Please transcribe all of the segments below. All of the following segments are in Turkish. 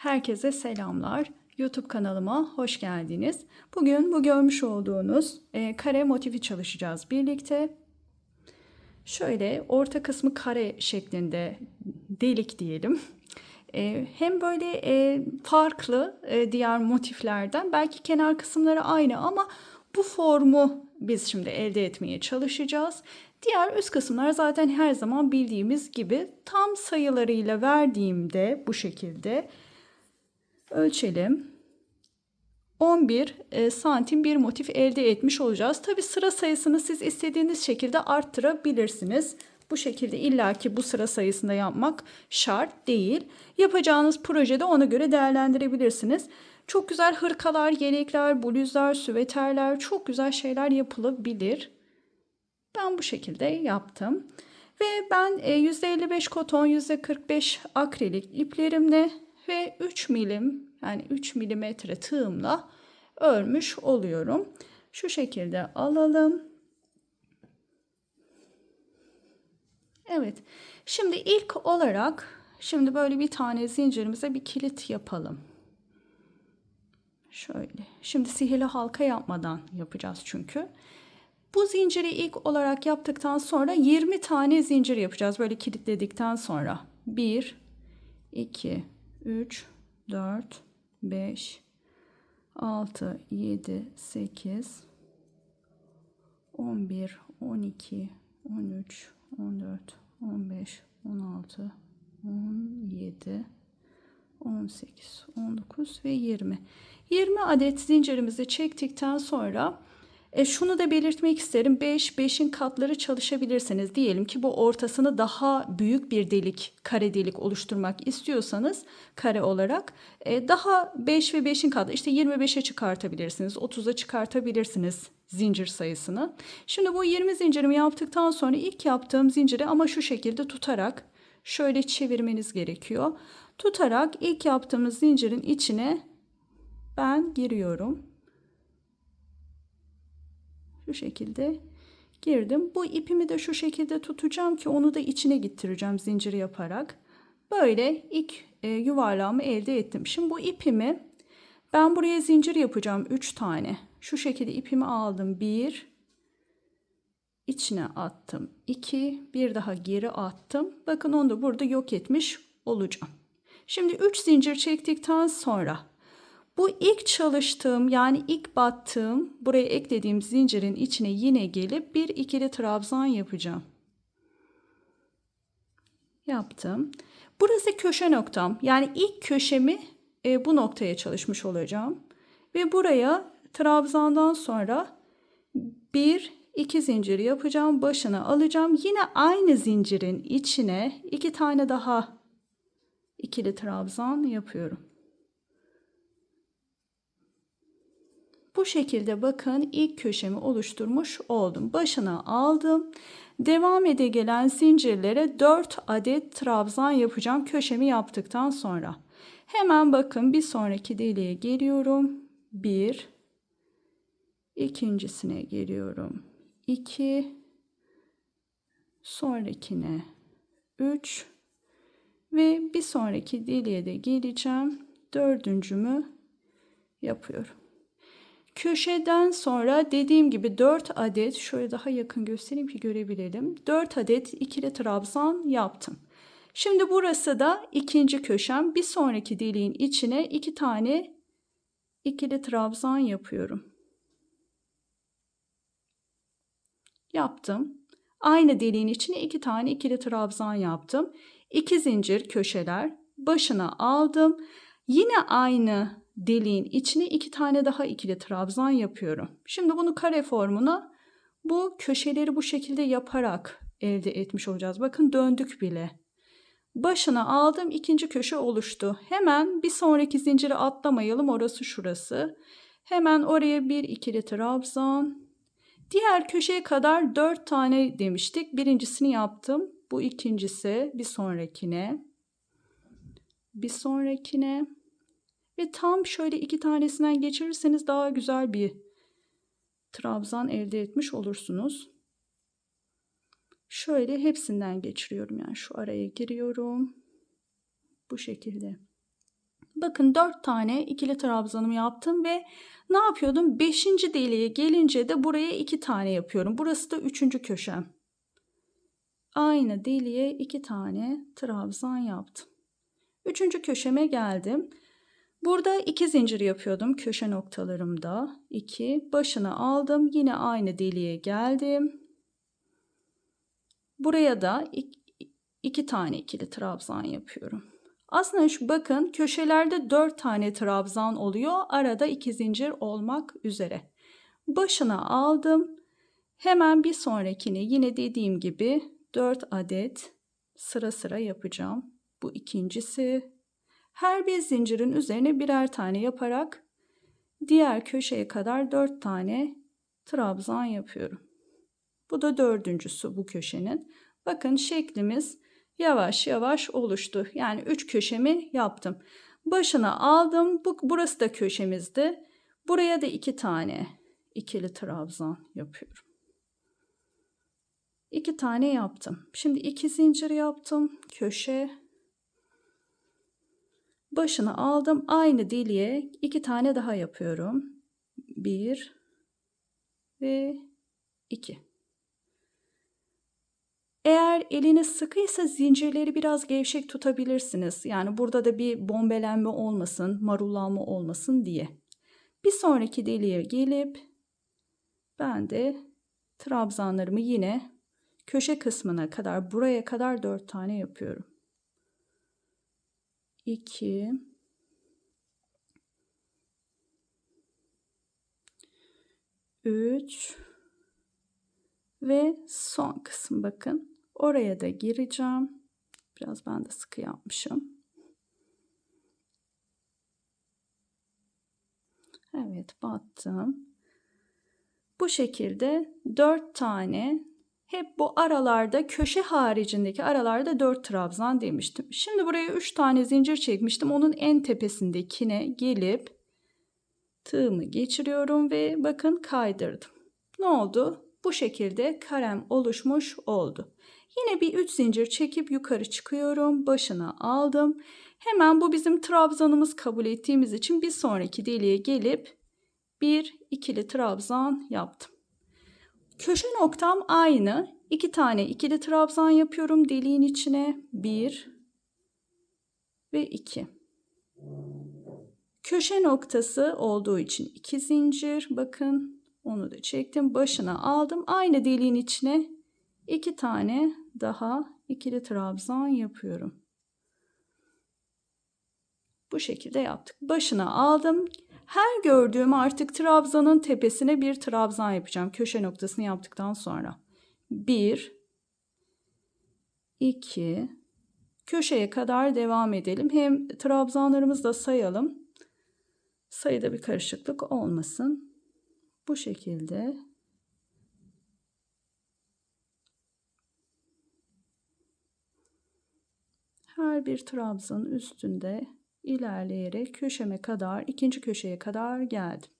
Herkese selamlar. YouTube kanalıma hoş geldiniz. Bugün bu görmüş olduğunuz e, kare motifi çalışacağız birlikte. Şöyle orta kısmı kare şeklinde delik diyelim. E, hem böyle e, farklı e, diğer motiflerden belki kenar kısımları aynı ama bu formu biz şimdi elde etmeye çalışacağız. Diğer üst kısımlar zaten her zaman bildiğimiz gibi tam sayılarıyla verdiğimde bu şekilde ölçelim. 11 e, santim bir motif elde etmiş olacağız. Tabi sıra sayısını siz istediğiniz şekilde arttırabilirsiniz. Bu şekilde illaki bu sıra sayısında yapmak şart değil. Yapacağınız projede ona göre değerlendirebilirsiniz. Çok güzel hırkalar, yelekler, bluzlar, süveterler çok güzel şeyler yapılabilir. Ben bu şekilde yaptım. Ve ben %55 e, koton, %45 akrilik iplerimle ve 3 milim yani 3 milimetre tığımla örmüş oluyorum. Şu şekilde alalım. Evet. Şimdi ilk olarak şimdi böyle bir tane zincirimize bir kilit yapalım. Şöyle. Şimdi sihirli halka yapmadan yapacağız çünkü. Bu zinciri ilk olarak yaptıktan sonra 20 tane zincir yapacağız. Böyle kilitledikten sonra. 1, 2, 3, 4, 5, 6, 7, 8, 11, 12, 13, 14, 15, 16, 17, 18, 19 ve 20. 20 adet zincirimizi çektikten sonra e şunu da belirtmek isterim. 5, 5'in katları çalışabilirsiniz. Diyelim ki bu ortasını daha büyük bir delik, kare delik oluşturmak istiyorsanız kare olarak e, daha 5 ve 5'in katları işte 25'e çıkartabilirsiniz, 30'a çıkartabilirsiniz zincir sayısını. Şimdi bu 20 zincirimi yaptıktan sonra ilk yaptığım zinciri ama şu şekilde tutarak şöyle çevirmeniz gerekiyor. Tutarak ilk yaptığımız zincirin içine ben giriyorum. Şu şekilde girdim. Bu ipimi de şu şekilde tutacağım ki onu da içine gittireceğim zinciri yaparak. Böyle ilk e, yuvarlağımı elde ettim. Şimdi bu ipimi ben buraya zincir yapacağım 3 tane. Şu şekilde ipimi aldım. 1 içine attım. 2 bir daha geri attım. Bakın onu da burada yok etmiş olacağım. Şimdi 3 zincir çektikten sonra bu ilk çalıştığım yani ilk battığım buraya eklediğim zincirin içine yine gelip bir ikili trabzan yapacağım. Yaptım. Burası köşe noktam. Yani ilk köşemi e, bu noktaya çalışmış olacağım. Ve buraya trabzandan sonra bir iki zincir yapacağım. Başına alacağım. Yine aynı zincirin içine iki tane daha ikili trabzan yapıyorum. Bu şekilde bakın ilk köşemi oluşturmuş oldum. Başına aldım. Devam ede gelen zincirlere 4 adet trabzan yapacağım köşemi yaptıktan sonra. Hemen bakın bir sonraki deliğe geliyorum. 1 ikincisine geliyorum. 2 sonrakine 3 ve bir sonraki deliğe de geleceğim. Dördüncümü yapıyorum. Köşeden sonra dediğim gibi 4 adet şöyle daha yakın göstereyim ki görebilelim. 4 adet ikili trabzan yaptım. Şimdi burası da ikinci köşem. Bir sonraki deliğin içine iki tane ikili trabzan yapıyorum. Yaptım. Aynı deliğin içine iki tane ikili trabzan yaptım. İki zincir köşeler başına aldım. Yine aynı deliğin içine iki tane daha ikili trabzan yapıyorum. Şimdi bunu kare formuna bu köşeleri bu şekilde yaparak elde etmiş olacağız. Bakın döndük bile. Başına aldım ikinci köşe oluştu. Hemen bir sonraki zinciri atlamayalım orası şurası. Hemen oraya bir ikili trabzan. Diğer köşeye kadar dört tane demiştik. Birincisini yaptım. Bu ikincisi bir sonrakine. Bir sonrakine. Ve tam şöyle iki tanesinden geçirirseniz daha güzel bir trabzan elde etmiş olursunuz. Şöyle hepsinden geçiriyorum yani şu araya giriyorum. Bu şekilde. Bakın 4 tane ikili trabzanımı yaptım ve ne yapıyordum? 5. deliğe gelince de buraya 2 tane yapıyorum. Burası da 3. köşem. Aynı deliğe 2 tane trabzan yaptım. 3. köşeme geldim. Burada 2 zincir yapıyordum köşe noktalarımda. 2 başını aldım. Yine aynı deliğe geldim. Buraya da 2 tane ikili trabzan yapıyorum. Aslında şu bakın köşelerde 4 tane trabzan oluyor. Arada 2 zincir olmak üzere. Başına aldım. Hemen bir sonrakini yine dediğim gibi 4 adet sıra sıra yapacağım. Bu ikincisi. Her bir zincirin üzerine birer tane yaparak diğer köşeye kadar 4 tane trabzan yapıyorum. Bu da dördüncüsü bu köşenin. Bakın şeklimiz yavaş yavaş oluştu. Yani 3 köşemi yaptım. Başına aldım. Bu, burası da köşemizdi. Buraya da 2 tane ikili trabzan yapıyorum. 2 tane yaptım. Şimdi 2 zincir yaptım. Köşe. Başını aldım. Aynı deliğe 2 tane daha yapıyorum. 1 ve 2. Eğer eliniz sıkıysa zincirleri biraz gevşek tutabilirsiniz. Yani burada da bir bombelenme olmasın, marullanma olmasın diye. Bir sonraki deliğe gelip ben de trabzanlarımı yine köşe kısmına kadar buraya kadar 4 tane yapıyorum. 2 3 ve son kısım bakın. Oraya da gireceğim. Biraz ben de sıkı yapmışım. Evet battım. Bu şekilde 4 tane hep bu aralarda köşe haricindeki aralarda 4 trabzan demiştim. Şimdi buraya 3 tane zincir çekmiştim. Onun en tepesindekine gelip tığımı geçiriyorum ve bakın kaydırdım. Ne oldu? Bu şekilde karem oluşmuş oldu. Yine bir 3 zincir çekip yukarı çıkıyorum. Başına aldım. Hemen bu bizim trabzanımız kabul ettiğimiz için bir sonraki deliğe gelip bir ikili trabzan yaptım. Köşe noktam aynı. İki tane ikili trabzan yapıyorum deliğin içine. Bir ve iki. Köşe noktası olduğu için iki zincir. Bakın onu da çektim. Başına aldım. Aynı deliğin içine iki tane daha ikili trabzan yapıyorum. Bu şekilde yaptık. Başına aldım. Her gördüğüm artık trabzanın tepesine bir trabzan yapacağım. Köşe noktasını yaptıktan sonra. 1 2 köşeye kadar devam edelim. Hem trabzanlarımızı da sayalım. Sayıda bir karışıklık olmasın. Bu şekilde her bir trabzanın üstünde ilerleyerek köşeme kadar, ikinci köşeye kadar geldim.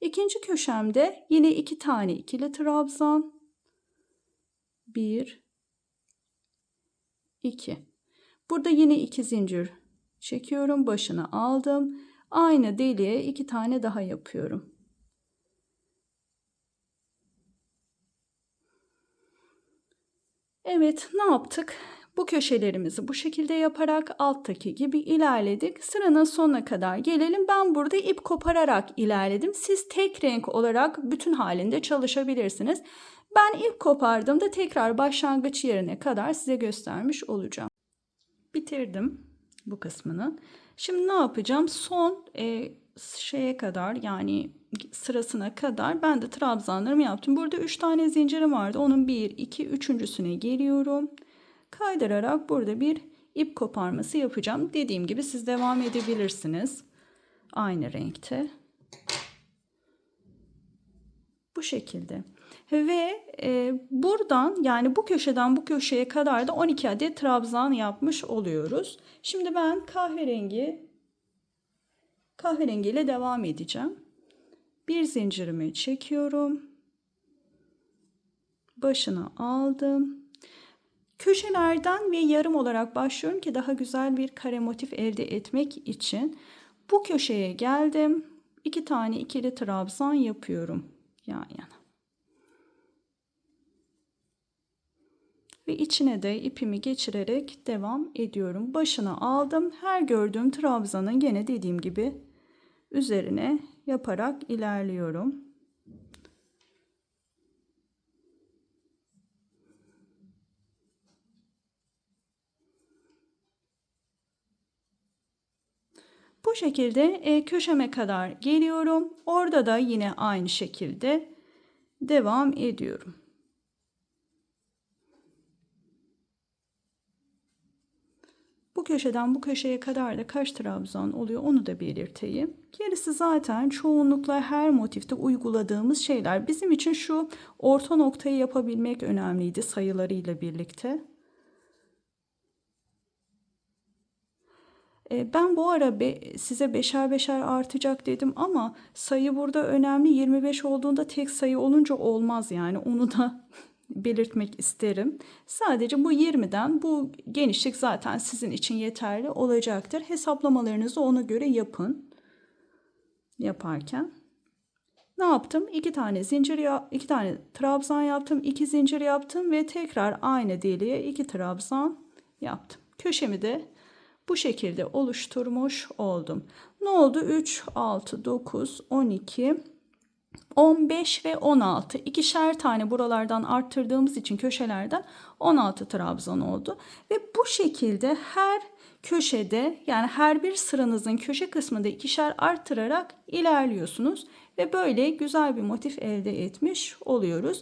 İkinci köşemde yine iki tane ikili trabzan. Bir, iki. Burada yine iki zincir çekiyorum. Başını aldım. Aynı deliğe iki tane daha yapıyorum. Evet ne yaptık? Bu köşelerimizi bu şekilde yaparak alttaki gibi ilerledik. Sıranın sonuna kadar gelelim. Ben burada ip kopararak ilerledim. Siz tek renk olarak bütün halinde çalışabilirsiniz. Ben ip kopardığımda tekrar başlangıç yerine kadar size göstermiş olacağım. Bitirdim bu kısmını. Şimdi ne yapacağım? Son e, şeye kadar yani sırasına kadar ben de trabzanlarımı yaptım. Burada 3 tane zincirim vardı. Onun 1, 2, üçüncüsüne geliyorum kaydırarak burada bir ip koparması yapacağım. Dediğim gibi siz devam edebilirsiniz. Aynı renkte. Bu şekilde. Ve e, buradan yani bu köşeden bu köşeye kadar da 12 adet trabzan yapmış oluyoruz. Şimdi ben kahverengi kahverengiyle devam edeceğim. Bir zincirimi çekiyorum. Başına aldım Köşelerden ve yarım olarak başlıyorum ki daha güzel bir kare motif elde etmek için. Bu köşeye geldim. İki tane ikili trabzan yapıyorum yan yana. Ve içine de ipimi geçirerek devam ediyorum. Başına aldım. Her gördüğüm trabzanın gene dediğim gibi üzerine yaparak ilerliyorum. Bu şekilde e, köşeme kadar geliyorum. Orada da yine aynı şekilde devam ediyorum. Bu köşeden bu köşeye kadar da kaç trabzan oluyor onu da belirteyim. Gerisi zaten çoğunlukla her motifte uyguladığımız şeyler. Bizim için şu orta noktayı yapabilmek önemliydi sayılarıyla birlikte. Ben bu ara be, size beşer beşer artacak dedim ama sayı burada önemli. 25 olduğunda tek sayı olunca olmaz yani onu da belirtmek isterim. Sadece bu 20'den bu genişlik zaten sizin için yeterli olacaktır. Hesaplamalarınızı ona göre yapın. Yaparken. Ne yaptım? İki tane zincir iki tane trabzan yaptım, iki zincir yaptım ve tekrar aynı deliğe iki trabzan yaptım. Köşemi de bu şekilde oluşturmuş oldum. Ne oldu? 3, 6, 9, 12, 15 ve 16 ikişer tane buralardan arttırdığımız için köşelerden 16 trabzan oldu. Ve bu şekilde her köşede yani her bir sıranızın köşe kısmında ikişer arttırarak ilerliyorsunuz. Ve böyle güzel bir motif elde etmiş oluyoruz.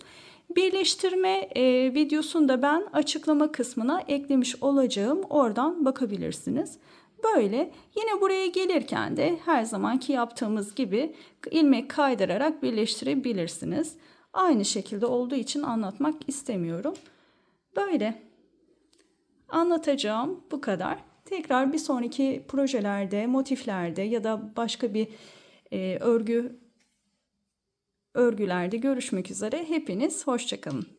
Birleştirme e, videosunu da ben açıklama kısmına eklemiş olacağım. Oradan bakabilirsiniz. Böyle yine buraya gelirken de her zamanki yaptığımız gibi ilmek kaydırarak birleştirebilirsiniz. Aynı şekilde olduğu için anlatmak istemiyorum. Böyle anlatacağım bu kadar. Tekrar bir sonraki projelerde, motiflerde ya da başka bir e, örgü örgülerde görüşmek üzere. Hepiniz hoşçakalın.